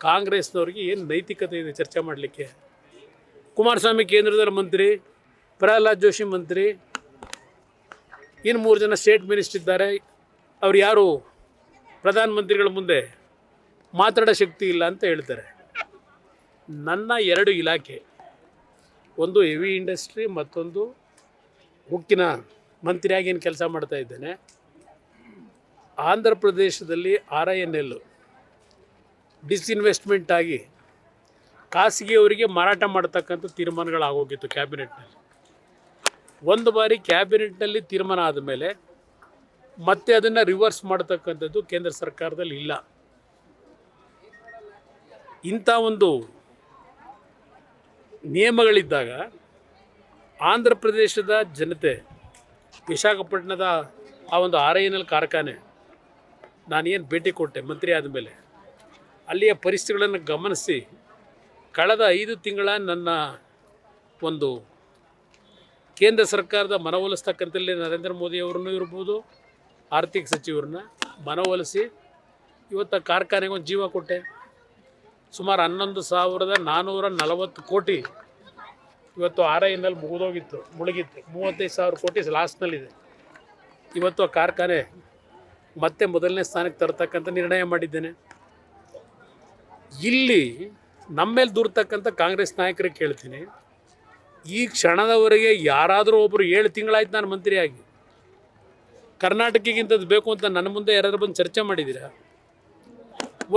ಕಾಂಗ್ರೆಸ್ನವ್ರಿಗೆ ಏನು ನೈತಿಕತೆ ಇದೆ ಚರ್ಚೆ ಮಾಡಲಿಕ್ಕೆ? ಕುಮಾರಸ್ವಾಮಿ ಕೇಂದ್ರದಲ್ಲಿ ಮಂತ್ರಿ, ಪ್ರಹ್ಲಾದ್ ಜೋಶಿ ಮಂತ್ರಿ, ಇನ್ನು ಮೂರು ಜನ ಸ್ಟೇಟ್ ಮಿನಿಸ್ಟರ್ ಇದ್ದಾರೆ. ಅವ್ರು ಯಾರು? ಪ್ರಧಾನಮಂತ್ರಿಗಳ ಮುಂದೆ ಮಾತಾಡೋ ಶಕ್ತಿ ಇಲ್ಲ ಅಂತ ಹೇಳ್ತಾರೆ. ನನ್ನ ಎರಡು ಇಲಾಖೆ, ಒಂದು ಹೆವಿ ಇಂಡಸ್ಟ್ರಿ, ಮತ್ತೊಂದು ಉಕ್ಕಿನ ಮಂತ್ರಿಯಾಗಿ ಏನು ಕೆಲಸ ಮಾಡ್ತಾ ಇದ್ದೇನೆ. ಆಂಧ್ರ ಪ್ರದೇಶದಲ್ಲಿ R I N L. Disinvestment ಆಗಿ ಖಾಸಗಿಯವರಿಗೆ ಮಾರಾಟ ಮಾಡ್ತಕ್ಕಂಥ ತೀರ್ಮಾನಗಳಾಗೋಗಿತ್ತು ಕ್ಯಾಬಿನೆಟ್ನಲ್ಲಿ ಒಂದು ಬಾರಿ ಕ್ಯಾಬಿನೆಟ್ನಲ್ಲಿ ತೀರ್ಮಾನ ಆದಮೇಲೆ ಮತ್ತೆ ಅದನ್ನು ರಿವರ್ಸ್ ಮಾಡ್ತಕ್ಕಂಥದ್ದು ಕೇಂದ್ರ ಸರ್ಕಾರದಲ್ಲಿ ಇಲ್ಲ. ಇಂಥ ಒಂದು ನಿಯಮಗಳಿದ್ದಾಗ ಆಂಧ್ರ ಪ್ರದೇಶದ ಜನತೆ, ವಿಶಾಖಪಟ್ಟಣದ ಆ ಒಂದು ಆರ್ ಐ ಎನ್ ಕಾರ್ಖಾನೆ, ನಾನೇನು ಭೇಟಿ ಕೊಟ್ಟೆ, ಮಂತ್ರಿ ಆದಮೇಲೆ. ಅಲ್ಲಿಯ ಪರಿಸ್ಥಿತಿಗಳನ್ನು ಗಮನಿಸಿ ಕಳೆದ ಐದು ತಿಂಗಳ ನನ್ನ ಒಂದು ಕೇಂದ್ರ ಸರ್ಕಾರದ ಮನವೊಲಿಸ್ತಕ್ಕಂಥಲ್ಲಿ ನರೇಂದ್ರ ಮೋದಿಯವ್ರನ್ನೂ ಇರ್ಬೋದು, ಆರ್ಥಿಕ ಸಚಿವರನ್ನ ಮನವೊಲಿಸಿ ಇವತ್ತು ಕಾರ್ಖಾನೆಗೆ ಒಂದು ಜೀವ ಕೊಟ್ಟೆ. ಸುಮಾರು ಹನ್ನೊಂದು ಸಾವಿರದ ನಾನ್ನೂರ ನಲವತ್ತು ಕೋಟಿ ಇವತ್ತು ಆರ್ ಐನಲ್ಲಿ ಮುಗಿದೋಗಿತ್ತು, ಮುಳುಗಿತ್ತು. ಮೂವತ್ತೈದು ಸಾವಿರ ಕೋಟಿ ಲಾಸ್ಟ್ನಲ್ಲಿದೆ. ಇವತ್ತು ಆ ಕಾರ್ಖಾನೆ ಮತ್ತೆ ಮೊದಲನೇ ಸ್ಥಾನಕ್ಕೆ ತರ್ತಕ್ಕಂಥ ನಿರ್ಣಯ ಮಾಡಿದ್ದೇನೆ. ಇಲ್ಲಿ ನಮ್ಮ ಮೇಲೆ ದೂರ್ತಕ್ಕಂಥ ಕಾಂಗ್ರೆಸ್ ನಾಯಕರಿಗೆ ಕೇಳ್ತೀನಿ. ಈ ಕ್ಷಣದವರೆಗೆ ಯಾರಾದರೂ ಒಬ್ಬರು ಏಳು ತಿಂಗಳಾಯ್ತು ನಾನು ಮಂತ್ರಿಯಾಗಿ. ಕರ್ನಾಟಕಕ್ಕಿಂತದ್ದು ಬೇಕು ಅಂತ ನನ್ನ ಮುಂದೆ ಯಾರಾದರೂ ಬಂದು ಚರ್ಚೆ ಮಾಡಿದ್ದೀರಾ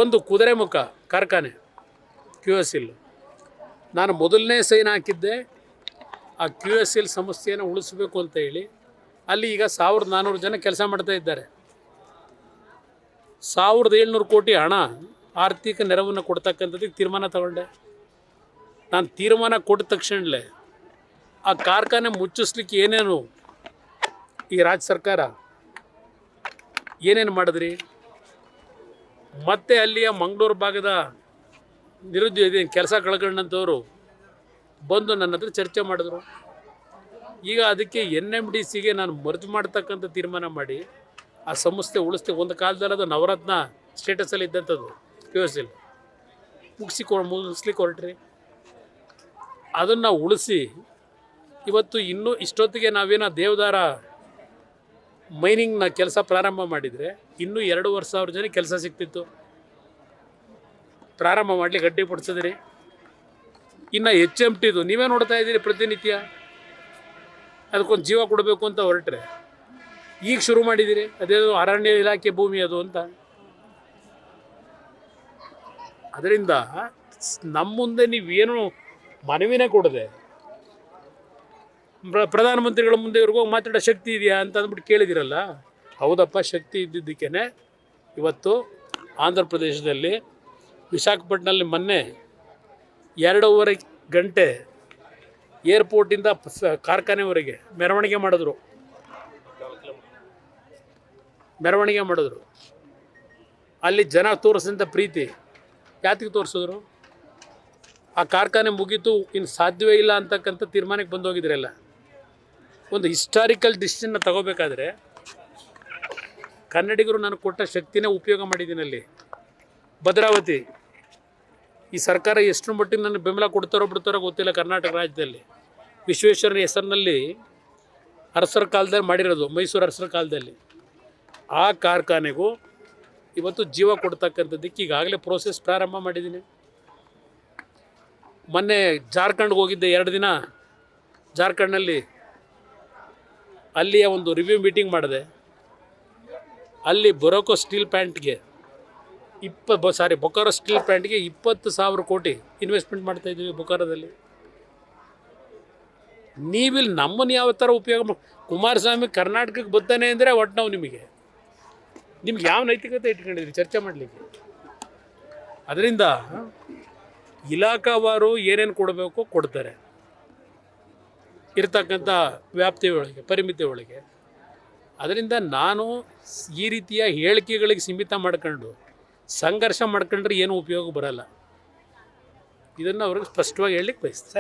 ಒಂದು ಕುದುರೆ ಮುಖ, ಕಾರ್ಖಾನೆ ಕ್ಯೂ ಎಸ್ ಎಲ್ ನಾನು ಮೊದಲನೇ ಸೈನ್ ಹಾಕಿದ್ದೆ. ಆ ಕ್ಯೂ ಎಸ್ ಎಲ್ ಸಮಸ್ಯೆಯನ್ನು ಉಳಿಸ್ಬೇಕು ಅಂತ ಹೇಳಿ. ಅಲ್ಲಿ ಈಗ ಸಾವಿರದ ನಾನ್ನೂರು ಜನ ಕೆಲಸ ಮಾಡ್ತಾ ಇದ್ದಾರೆ. ಸಾವಿರದ ಏಳ್ನೂರು ಕೋಟಿ ಹಣ ಆರ್ಥಿಕ ನೆರವನ್ನು ಕೊಡ್ತಕ್ಕಂಥದ್ದಕ್ಕೆ ತೀರ್ಮಾನ ತಗೊಂಡೆ. ನಾನು ತೀರ್ಮಾನ ಕೊಟ್ಟ ತಕ್ಷಣಲೇ ಆ ಕಾರ್ಖಾನೆ ಮುಚ್ಚಿಸ್ಲಿಕ್ಕೆ ಏನೇನು ಈ ರಾಜ್ಯ ಸರ್ಕಾರ ಏನೇನು ಮಾಡಿದ್ರಿ? ಮತ್ತೆ ಅಲ್ಲಿಯ ಮಂಗಳೂರು ಭಾಗದ ನಿರುದ್ಯೋಗ ಕೆಲಸ ಕಳ್ಕೊಂಡಂಥವ್ರು ಬಂದು ನನ್ನ ಹತ್ರ ಚರ್ಚೆ ಮಾಡಿದ್ರು. ಈಗ ಅದಕ್ಕೆ ಎನ್ ಎಂ ಡಿ ಸಿಗೆ ನಾನು ಮರ್ಜ್ ಮಾಡ್ತಕ್ಕಂಥ ತೀರ್ಮಾನ ಮಾಡಿ ಆ ಸಂಸ್ಥೆ ಉಳಿಸ್ತೇವೆ ಒಂದು ಕಾಲದಲ್ಲಿ ಅದು ನವರತ್ನ ಸ್ಟೇಟಸಲ್ಲಿ ಇದ್ದಂಥದ್ದು. ಎಲ್ ಮುಗಿಸಿ ಕೊ ಮುಗಿಸ್ಲಿಕ್ಕೆ ಹೊರಟ್ರಿ ಅದನ್ನು ಉಳಿಸಿ ಇವತ್ತು ಇನ್ನೂ ಇಷ್ಟೊತ್ತಿಗೆ ನಾವೇನೋ ದೇವದಾರ ಮೈನಿಂಗ್ನ ಕೆಲಸ ಪ್ರಾರಂಭ ಮಾಡಿದರೆ ಇನ್ನೂ ವರ್ಷ ಸಾವಿರ ಜನ ಕೆಲಸ ಸಿಗ್ತಿತ್ತು. ಪ್ರಾರಂಭ ಮಾಡಲಿ ಗಡ್ಡೆ ಪಡಿಸಿದ್ರಿ. ಇನ್ನು ಎಚ್ ಎಂ ಟಿದು ನೀವೇ ನೋಡ್ತಾ ಇದ್ದೀರಿ ಪ್ರತಿನಿತ್ಯ. ಅದಕ್ಕೊಂದು ಜೀವ ಕೊಡಬೇಕು ಅಂತ ಹೊರಟ್ರೆ. ಈಗ ಶುರು ಮಾಡಿದ್ದೀರಿ. ಅದೇನು ಅರಣ್ಯ ಇಲಾಖೆ ಭೂಮಿ ಅದು ಅಂತ. ಅದರಿಂದ ನಮ್ಮ ಮುಂದೆ ನೀವೇನು ಮನವಿನೇ ಕೊಡದೆ ಪ್ರ ಪ್ರಧಾನಮಂತ್ರಿಗಳ ಮುಂದೆ ಇವ್ರಿಗೂ ಮಾತಾಡೋ ಶಕ್ತಿ ಇದೆಯಾ ಅಂತ ಅಂದ್ಬಿಟ್ಟು ಕೇಳಿದಿರಲ್ಲ? ಹೌದಪ್ಪ, ಶಕ್ತಿ ಇದ್ದಿದ್ದಕ್ಕೇ ಇವತ್ತು ಆಂಧ್ರ ಪ್ರದೇಶದಲ್ಲಿ ವಿಶಾಖಪಟ್ಟಣದಲ್ಲಿ ಮೊನ್ನೆ ಎರಡೂವರೆ ಗಂಟೆ ಏರ್ಪೋರ್ಟಿಂದ ಕಾರ್ಖಾನೆವರೆಗೆ ಮೆರವಣಿಗೆ ಮಾಡಿದ್ರು. ಮೆರವಣಿಗೆ ಮಾಡಿದ್ರು. ಅಲ್ಲಿ ಜನ ತೋರಿಸಿದಂಥ ಪ್ರೀತಿ ಯಾತಿಗೆ ತೋರಿಸಿದ್ರು? ಆ ಕಾರ್ಖಾನೆ ಮುಗೀತು ಇನ್ನು ಸಾಧ್ಯವೇ ಇಲ್ಲ ಅಂತಕ್ಕಂಥ ತೀರ್ಮಾನಕ್ಕೆ ಬಂದು ಹೋಗಿದ್ರಲ್ಲ ಒಂದು ಹಿಸ್ಟಾರಿಕಲ್ ಡಿಸಿಷನ್ನ ತಗೋಬೇಕಾದ್ರೆ ಕನ್ನಡಿಗರು ನಾನು ಕೊಟ್ಟ ಶಕ್ತಿನೇ ಉಪಯೋಗ ಮಾಡಿದ್ದೀನಲ್ಲಿ ಭದ್ರಾವತಿ, ಈ ಸರ್ಕಾರ ಎಷ್ಟು ಮಟ್ಟಿಗೆ ನನಗೆ ಬೆಂಬಲ ಕೊಡ್ತಾರೋ ಬಿಡ್ತಾರೋ ಗೊತ್ತಿಲ್ಲ ಕರ್ನಾಟಕ ರಾಜ್ಯದಲ್ಲಿ. ವಿಶ್ವೇಶ್ವರನ ಹೆಸರಿನಲ್ಲಿ ಅರಸರ ಕಾಲದಲ್ಲಿ ಮಾಡಿರೋದು, ಮೈಸೂರು ಅರಸರ ಕಾಲದಲ್ಲಿ. ಆ ಕಾರ್ಖಾನೆಗೂ ಇವತ್ತು ಜೀವ ಕೊಡ್ತಕ್ಕಂಥದ್ದಕ್ಕೆ ಈಗಾಗಲೇ ಪ್ರೋಸೆಸ್ ಪ್ರಾರಂಭ ಮಾಡಿದ್ದೀನಿ. ಮೊನ್ನೆ ಜಾರ್ಖಂಡ್ಗೆ ಹೋಗಿದ್ದೆ ಎರಡು ದಿನ. ಜಾರ್ಖಂಡ್ನಲ್ಲಿ ಅಲ್ಲಿಯ ಒಂದು ರಿವ್ಯೂ ಮೀಟಿಂಗ್ ಮಾಡಿದೆ. ಅಲ್ಲಿ ಬೊರೊಕೋ ಸ್ಟೀಲ್ ಪ್ಯಾಂಟ್ಗೆ ಇಪ್ಪ ಬ ಸಾರಿ ಬೊಕಾರೋ ಸ್ಟೀಲ್ ಪ್ಯಾಂಟ್ಗೆ ಇಪ್ಪತ್ತು ಸಾವಿರ ಕೋಟಿ ಇನ್ವೆಸ್ಟ್ಮೆಂಟ್ ಮಾಡ್ತಾ ಇದ್ದೀವಿ ಬೊಕಾರೋದಲ್ಲಿ ನೀವಿಲ್ಲಿ ನಮ್ಮನ್ನು ಯಾವ ಥರ ಉಪಯೋಗ ಕುಮಾರಸ್ವಾಮಿ ಕರ್ನಾಟಕಕ್ಕೆ ಬರ್ತಾನೆ ಅಂದರೆ ಒಟ್ಟು ನಾವು ನಿಮಗೆ. ನಿಮ್ಗೆ ಯಾವ ನೈತಿಕತೆ ಇಟ್ಕೊಂಡಿದ್ರಿ ಚರ್ಚೆ ಮಾಡಲಿಕ್ಕೆ? ಅದರಿಂದ ಇಲಾಖಾವಾರು ಏನೇನು ಕೊಡಬೇಕು ಕೊಡ್ತಾರೆ. ಇರ್ತಕ್ಕಂಥ ವ್ಯಾಪ್ತಿ ಒಳಗೆ ಪರಿಮಿತಿ ಒಳಗೆ. ಅದರಿಂದ ನಾನು ಈ ರೀತಿಯ ಹೇಳಿಕೆಗಳಿಗೆ ಸೀಮಿತ ಮಾಡ್ಕೊಂಡು ಸಂಘರ್ಷ ಮಾಡ್ಕೊಂಡ್ರೆ ಏನು ಉಪಯೋಗ ಬರಲ್ಲ. ಇದನ್ನು ಅವ್ರಿಗೆ ಸ್ಪಷ್ಟವಾಗಿ ಹೇಳಲಿಕ್ಕೆ ಬಯಸ್ತೀನಿ. ಸರ್